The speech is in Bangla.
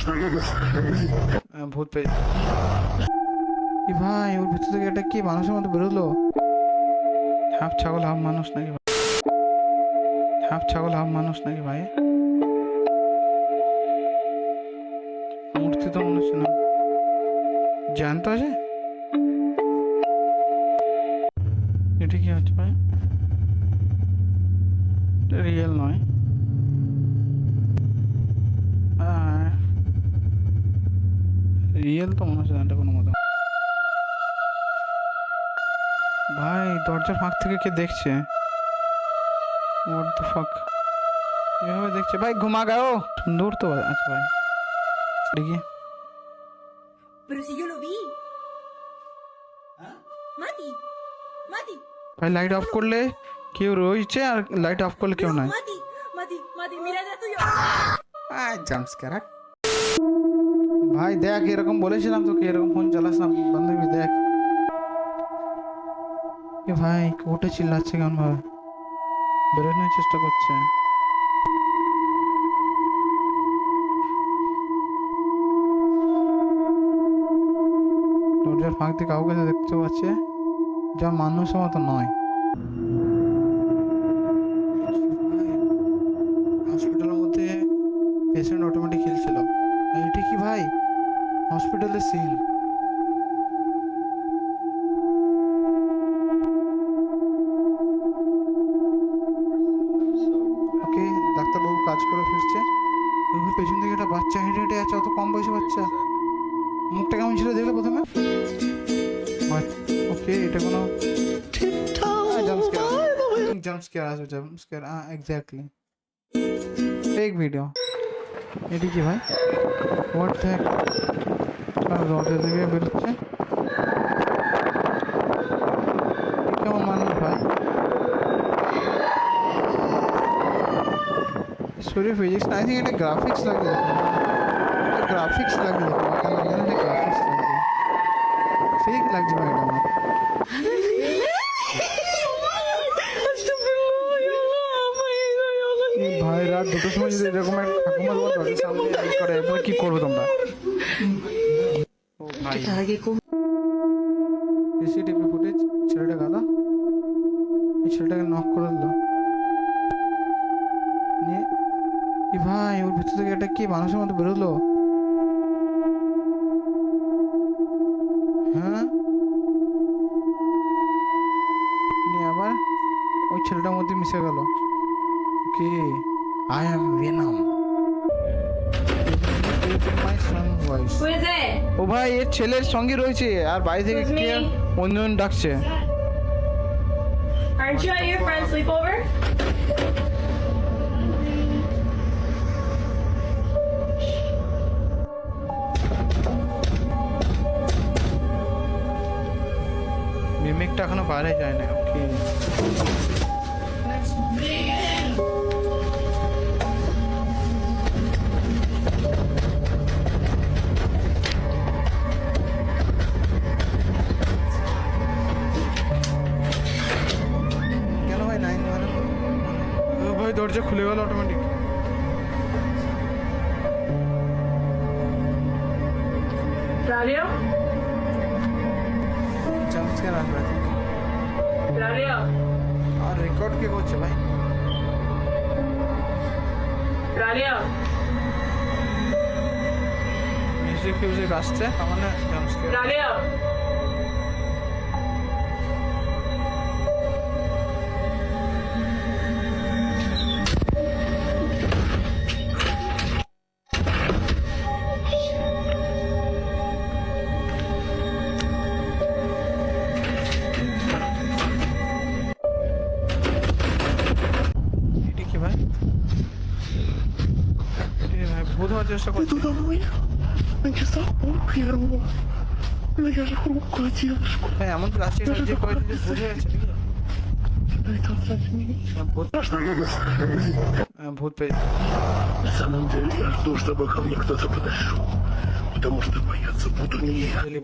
আহ, ভূত পেয়ে ভাই ওর ভিতর থেকে এটা কি মানুষের মতো বেরোলো? হাফ ছাগল হাফ মানুষ নাকি ভাই? হাফ ছাগল হাফ মানুষ নাকি ভাই? মূর্তি তো মনে হচ্ছে না। জ্যান্ত আছে? এটা কি হচ্ছে ভাই? রিয়েল নয়। রিয়েল তো মনে হচ্ছে এটা কোনো মতো। ভাই দরজার ফাঁক থেকে কে দেখছে? ফাক এভাবে দেখছে। ভাই ঘুমা গাও সুন্দর তো আচ্ছা ভাই দেখি. ভাই লাইট অফ করলে কেউ রয়েছে আর লাইট অফ করলে কেউ নাই। Mati. ভাই, দেখ, এরকম বলেছিলাম তোকে, এরকম ফোন চালাস না বান্ধবী, দেখ। ভাই কোটে চিল্লাচ্ছে কেমন ভাবে? বেরোনোর চেষ্টা করছে। দরজার ফাঁক দিয়ে কাউকে দেখতে পাচ্ছে, যা মানুষের মতো নয়। হসপিটালের মধ্যে পেশেন্ট অটোমেটিক ভাই হসপিটালের সিন। ওকে ডাক্তারবাবু কাজ করে ফিরছে। ওইভাবে পেছন থেকে একটা বাচ্চা হেঁটে হেঁটে আছে অত কম বয়সী বাচ্চা। মুখটা কেমন ছিল দেখলে প্রথমে? ওকে এটা কোনো জাম্প স্কেয়ার আসবে jump scare exactly fake video এটি কি ভাই? হোয়াট দ্যাট থেকে বেরোচ্ছে। কেমন মানুষ ভাই? শরীর ফিজিক্স আই থিঙ্ক এটা গ্রাফিক্স লাগে গ্রাফিক্স লাগে গ্রাফিক্স লাগে। ফেক লাগছে ভাই এটা আমার। রাত দুটোর সময় যদি এরকম একটা ঠাকুমা তোমার দরজার কি করবে তোমরা? ভাই। সিসিটিভি ফুটেজ ছেলেটা গাদা এই ছেলেটাকে নক করে দিল। নিয়ে ভাই ওর ভিতর থেকে এটা কি মানুষের মতো বেরোলো? হ্যাঁ? নিয়ে আবার ওই ছেলেটার মধ্যে মিশে গেল। ওকে আই অ্যাম ভেনাম ও ভাই এর ছেলের সঙ্গে রয়েছে আর বাড়ি থেকে কে অন্যজন ডাকছে। Aren't you at your friend's sleepover? মিমিকটা এখনও বাইরে যায় না ওকে ভাই দরজা খুলে গেল অটোমেটিক Claudio? চামচকার আসবে Claudio? আর রেকর্ড কে করছে ভাই Claudio? মিউজিক ফিউজিক আসছে তার মানে চামচকার будешь работать? Иду домой. На часах пол первого. Но я же хрупкую девушку. Э, а мы туда через один какой-то без Будет На самом деле я жду, чтобы ко мне кто-то подошел. Потому что бояться буду не я.